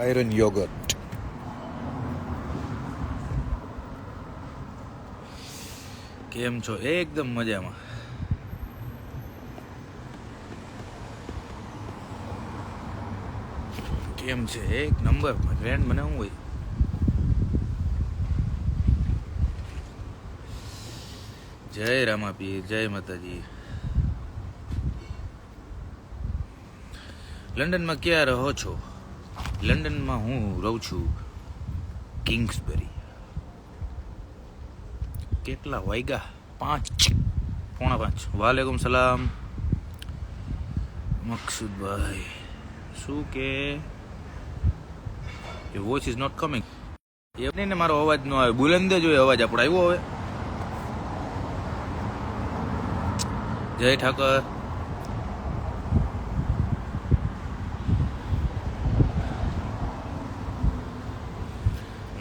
Iron yoghurt કેમ છો? એકદમ મજામાં. કેમ છે? એક નંબર ફ્રેન્ડ મને શું હોય? જય રામાપીર જય માતાજી. લંડનમાં ક્યાં રહો છો? લંડનમાં હું રહું છું કિંગ્સબરી. કેટલા વાગ્યા પાંચ. પોણા પાંચ. વાલેકુમ સલામ. મકસુદભાઈ, શું કે? વોઇસ ઇઝ નોટ કમિંગ એ નહીં ને મારો અવાજ નો આવે. બુલંદે જ હોય અવાજ આપણો. આવ્યો હવે. જય ઠાકર.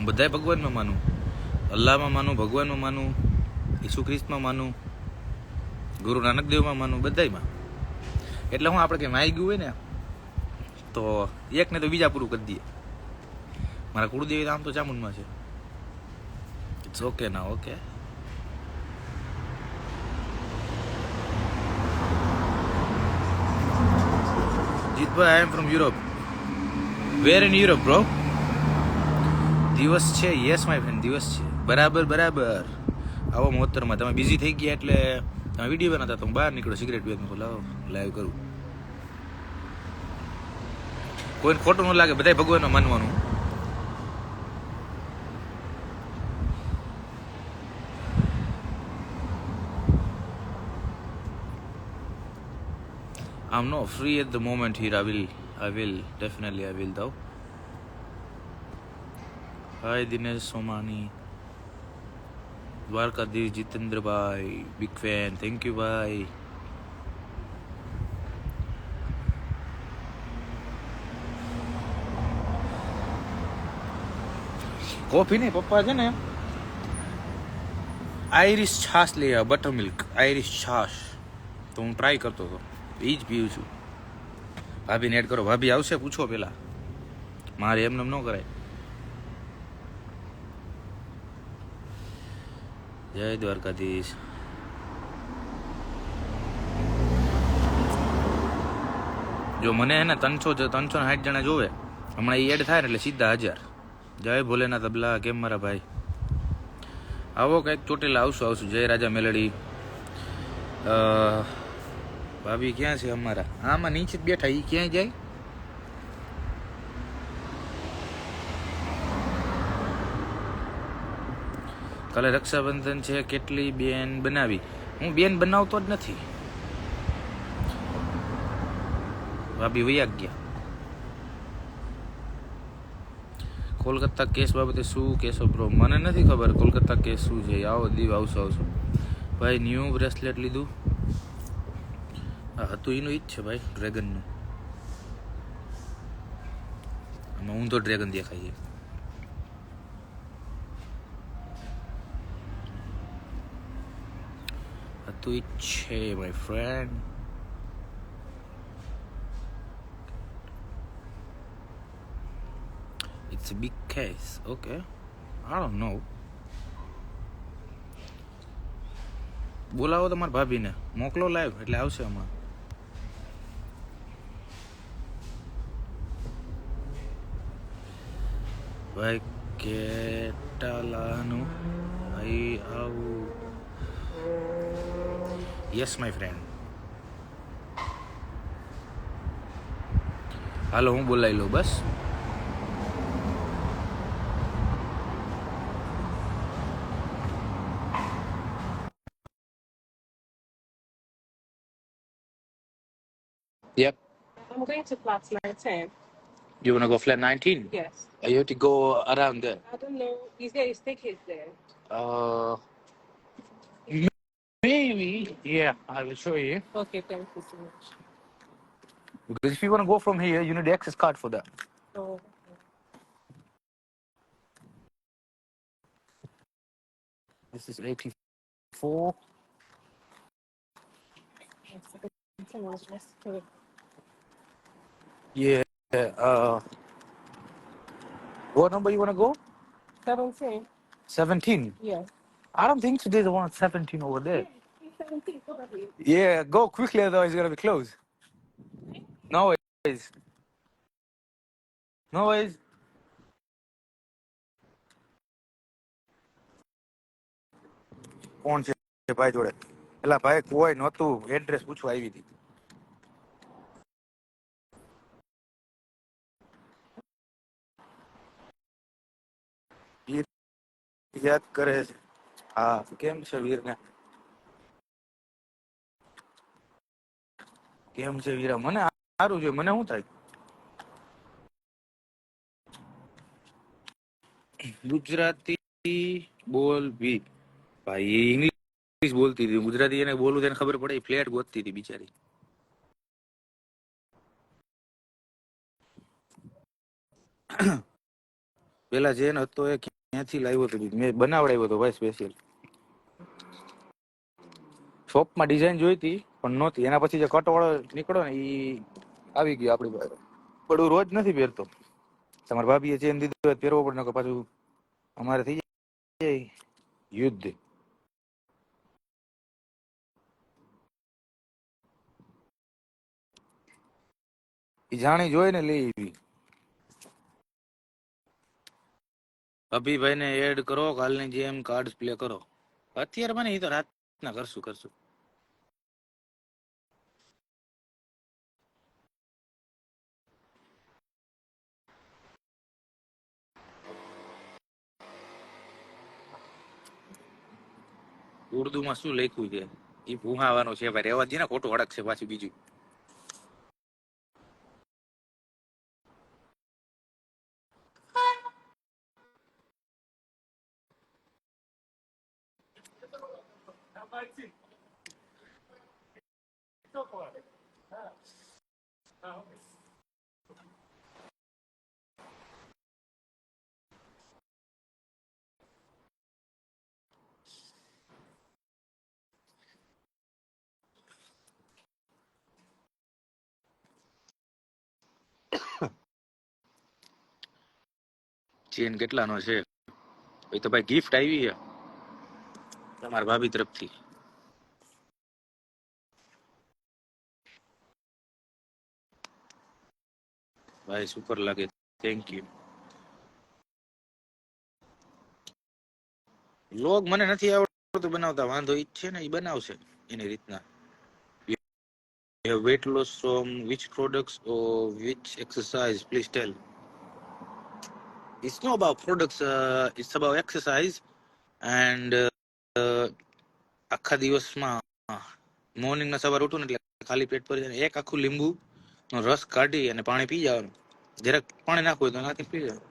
બધાય ભગવાનમાં માનું. અલ્લાહમાં માનું, ભગવાનમાં માનું ઈસુ ખ્રિસ્તમાં માનું, ગુરુ નાનક દેવમાં માનું. બધાયમાં એટલે હું આપણે કંઈ માઈ ગયું હોય ને, તો એકને તો બીજા પૂરું કરી દઈએ. મારા કુળદેવી આમ તો ચામુંડમાં છે. ઇટ્સ ઓકે ના okay Jitbhai I am from Europe where in Europe bro દિવસ છે યસ માય ફ્રેન્ડ દિવસ છે બરાબર બરાબર આવો મોતરમાં તમે બિઝી થઈ ગયા એટલે તમે વીડિયો બનાવતા તમે બહાર નીકળો સિગરેટ પીવા લાવો લાઈવ કરું કોઈને ખોટું ન લાગે બધાય ભગવાનનું માનવાનું I'm not free at the moment here. I will, I will, definitely I will though. Hi Dinesh Somani Dwarkadhish જીતેન્દ્રભાઈ big fan thank you ભાઈ. કોફી નહીં, પપ્પા છે ને? આઈરિશ છાશ લઈ આવ્યા બટર મિલ્ક આઈરિશ છાશ. તો હું ટ્રાય કરતો હતો. એ જ પીવું છું. ભાભીને એડ કરો. ભાભી આવશે, પૂછો પેલા. મારે એમને એમ ન કરાય. જય દ્વારકાધીશ. જો મને હે ને ત્રણસો ત્રણસો સાઠ જણા જોવે, હમણાં એ એડ થાય ને એટલે સીધા હજાર. જય ભોલેના તબલા કેમ મારા ભાઈ? આવો કંઈક ચોટેલા આવશું આવશું. જય રાજા મેલડી. ભાભી ક્યાં છે અમારા? આમાં નીચે બેઠા એ ક્યાંય જાય? કાલે રક્ષાબંધન છે, કેટલી બેન બનાવી. હું બેન બનાવતો જ નથી. ભાભી વૈયા ગયા. કોલકાતા કેસ બાબતે શું કેસો બ્રો મને નથી ખબર કોલકાતા કેસ શું છે. આવો, દીવ આવશો આવશો. ભાઈ ન્યૂ બ્રેસલેટ લીધું. હતું એનું ઈ જ છે ભાઈ ડ્રેગનનું આમાં ઊંધો ડ્રેગન દેખાય છે હતું ઈ જ છે my friend It's a big case. Okay. I don't know. બોલાવો તમારા ભાભીને મોકલો લાઈવ એટલે આવશે હમણાં ભાઈ કેટાલાનું ભાઈ આવું યસ માય ફ્રેન્ડ હાલો હું બોલાવી લઉં બસ Yep. I'm going to flat 19. You wanna go flat 19? Yes. You have to go around there. I don't know. Is there a staircase there? Uh, maybe. Yeah, I will show you. Okay, thank you so much. Because if you wanna go from here, you need the access card for that. Oh, This is 84. okay. Yeah. Uh, What number you want to go? 17. 17. Yeah. I don't think. There's one 17 over there. He's 17, probably. Yeah, go quickly, otherwise it's gonna be closed. No worries. No worries. કોણ છે ભાઈ જોડે પેલા ભાઈ કોઈ નહોતું address પૂછવા આવી હતી વીર યાદ કરે છે હા કેમ છે વીરને કેમ છે વીરા? મને સારું છે. મને શું થાય? ગુજરાતી બોલ બી ભાઈ ઇંગ્લિશ બોલતી હતી. ગુજરાતી એને બોલું તેને ખબર પડે. ફ્લેટ ગોતતી હતી બિચારી. પેલા જેન હતો એ ક્યાંથી લાવ્યો હતો? મેં બનાવડાવ્યો હતો ભાઈ સ્પેશિયલ શોપમાં ડિઝાઇન જોઈ હતી, પણ નહોતી. એના પછી જે કટવાળો નીકળ્યો ને એ આવી ગયો આપણી પાસે. પણ હું રોજ નથી પહેરતો. તમારા ભાભીએ ચેન દીધું હોય પહેરવો પડે કે પાછું અમારે થઈ જાય. યુદ્ધ. એ જાણી જોઈ ને લઈ અભિભાઈ ને એડ કરો, કાલની જેમ કાર્ડ પ્લે કરો. અત્યારે મને એ તો રાતના કરશું કરશું. ઉર્દુમાં શું લખ્યું છે? એ ભૂહાવાનો છે ભાઈ રેવા ને ખોટું અડક છે પાછું બીજું. ચેન કેટલાનો છે? એ તો ભાઈ ગિફ્ટ આવી છે. તમારા ભાભી તરફથી. ભાઈ સુપર લાગે થેન્ક યુ લોગ મને નથી આવડતું બનાવતા વાંધો ઈ છે ને એ બનાવશે એની રીતના which products or which exercise? Please tell. It's not about products. Uh, it's about exercise and uh, uh, આખા દિવસમાં મોર્નિંગના સવાર ઉઠું ને એટલે ખાલી પેટ પર ને એક આખું લીંબુ નો રસ કાઢી અને પાણી પી જવાનું. જરાક પાણી નાખવું તો નાખી પી જવાનું.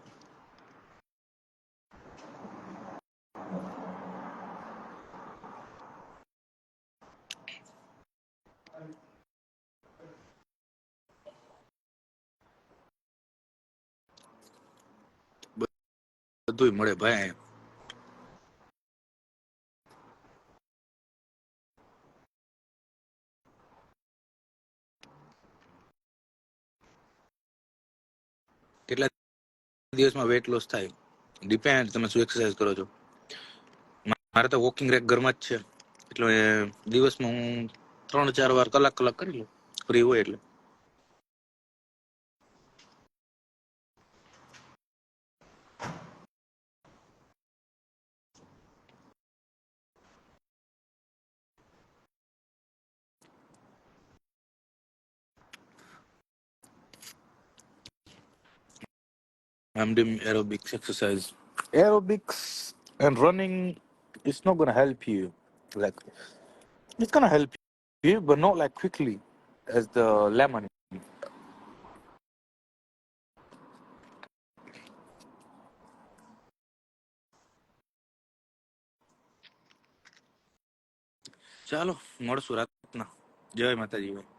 બધુંય મળે ભાઈ. કેટલા દિવસમાં વેટ લોસ થાય? ડિપેન્ડ તમે શું એક્સરસાઇઝ કરો છો? મારે તો વોકિંગ રેક ઘરમાં જ છે. એટલે દિવસમાં હું ત્રણ ચાર વાર કલાક કલાક કરી લઉં. ફ્રી હોય એટલે. I'm doing aerobics exercise. Aerobics and running is not gonna help you. Like it's gonna help you, but not like quickly as the lemon. ચાલો મળશું રાતના જય માતાજી ભાઈ